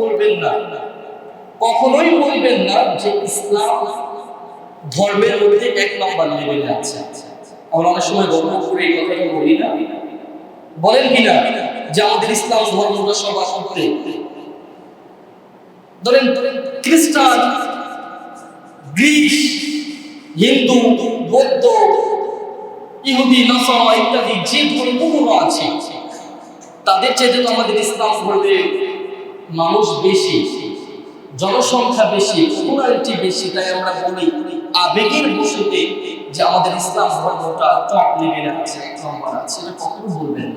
বলবেন না। কখনোই বলবেন না যে ইসলাম ধর্মের মধ্যে এক নম্বর লেভেলে আছে। আমরা অনেক সময় গর্ব করে এই কথাটা বলি না। বলেন কিনা যে আমাদের ইসলাম ধর্মটা সবার উপরে ধরেন খ্রিস্টান, গ্রিস, হিন্দু, বৌদ্ধ, ইহুদি, নসরা ইত্যাদি যে ধর্মগুলো আছে, তাদের চেয়ে তো আমাদের ইসলাম ধর্মে মানুষ বেশি, জনসংখ্যা বেশি পপুলারিটি বেশি, তাই আমরা বলি আবেগের বসতে যে আমাদের ইসলাম ধর্মটা টপ লেভেলে আছে, এক নম্বর আছে। এটা কখনো বলবেন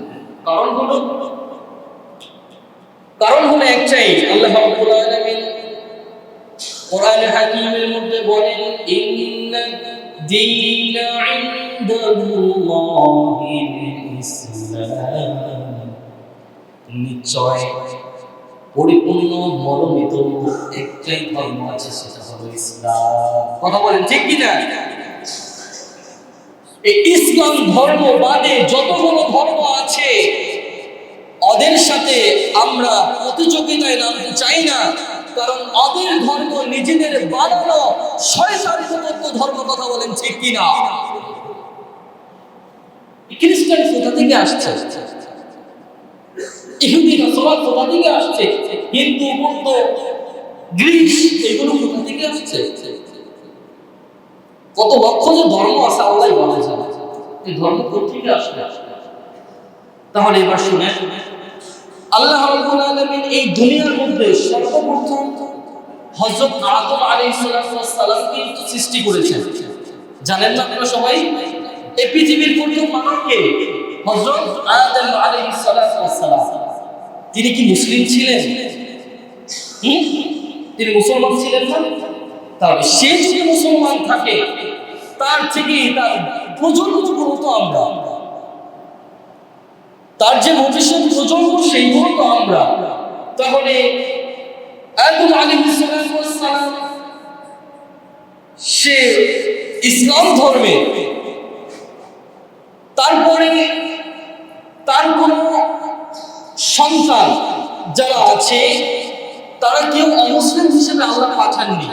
কারণ হলো কারণ হলো একটাই, আল্লাহ রাব্বুল আলামিন কোরআন হাকিমের মধ্যে বলেন, ইন্না দীনা ইনদাল্লাহিল ইসলাম। নিশ্চয় পরিপূর্ণ একটাই ধর্ম আছে, সেটা হলো ইসলাম। কথা বলেন, ঠিক এই ইসলাম ধর্ম বাদে যতগুলো ধর্ম আছে, ওদের সাথে আমরা প্রতিযোগিতায় নামতে চাই না, কারণ ওদের ধর্ম নিজেদের বানানো শয়তান ধর্ম, কথা বলেন, ঠিক কিনা খ্রিস্টান কোথা থেকে আসছে? ইহুদি নাসরা কোথা থেকে আসছে। হিন্দু বৌদ্ধ গ্রিস এগুলো কোথা থেকে আসছে? কত লক্ষ যে ধর্ম আছে আল্লাহ বলে জানে এই ধর্ম কোথা থেকে আসবে? তাহলে এবার শুনে, আল্লাহ রাব্বুল আলামিন এই দুনিয়ার মধ্যে সর্বপ্রথম হযরত আদম আলাইহিস সালামকে সৃষ্টি করেছেন। জানেন না আপনারা সবাই? এই পৃথিবীর প্রথম মানবকে হযরত আদম আলাইহিস সালাম তিনি কি মুসলিম ছিলেন? তিনি মুসলমান ছিলেন না? তাহলে সে যদি মুসলমান থাকে, তার থেকে তার প্রজন্মগুলো তো আমরা? তার যে ভবিষ্যৎ প্রজন্ম সেইগুলো তো আমরা। তাহলে সে ইসলাম ধর্মে তারপরে তার কোন সন্তান যারা আছে, তারা কেউ অমুসলিম হিসেবে আল্লাহ পাঠাননি।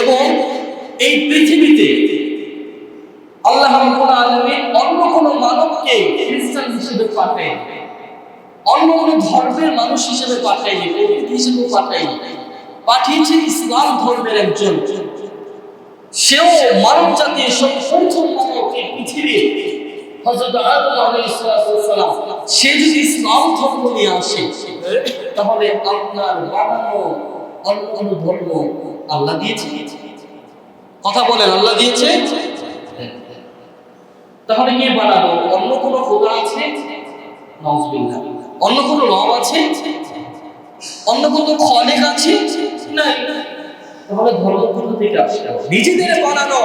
এবং এই পৃথিবীতে আল্লাহ অন্য কোন মানবকে খ্রিস্টান হিসেবে পাঠায় অন্য কোন ধর্মের মানুষ হিসেবে প্রকৃতি হিসেবে পাঠায়নি। পাঠিয়েছে ইসলাম ধর্মের একজন। সেও মানব জাতির প্রথম মানব এই হযরত আদম সে যদি ইসলাম ধর্ম নিয়ে আসে, তাহলে আপনার বানানো অন্য ধর্ম আল্লাহ দিয়েছে। কথা বলেন, আল্লাহ দিয়েছে? তাহলে কে বানাবো অন্য কোনো খোদা আছে? নাউজুবিল্লাহ। অন্য কোনো রব আছে? অন্য কোনো খলেক আছে? নাই। তাহলে ধর্ম কোথা থেকে আসছে নিজেদের বানানো।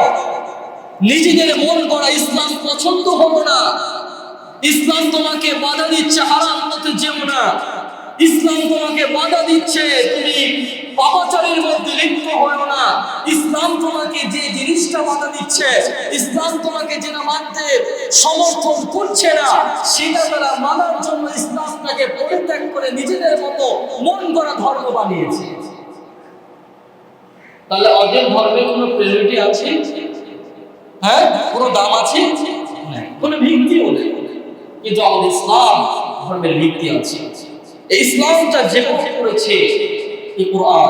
নিজেদের মন করা ইসলাম পছন্দ হলো না। ইসলাম তোমাকে বাধা দিচ্ছে, হারাম পথে যেও না। ইসলাম তোমাকে বাধা দিচ্ছে, তুমি পাপাচারের মধ্যে লিপ্ত হও না। ইসলাম তোমাকে যে জিনিসটা বাধা দিচ্ছে, ইসলাম তোমাকে যেটা মানতে সমর্থন করছে না, সেটা তারা মানার জন্য ইসলামটাকে পরিত্যাগ করে নিজেদের মতো মন করা ধর্ম বানিয়েছে। তাহলে ওদের ধর্মের কোনো প্রায়োরিটি আছে? হ্যাঁ কোনো দাম আছে? কোনো ভিত্তিও নেই। কিন্তু আমাদের ইসলাম ধর্মের ভিত্তি আছে। এই ইসলামটা যেভাবে করেছে এই কোরআন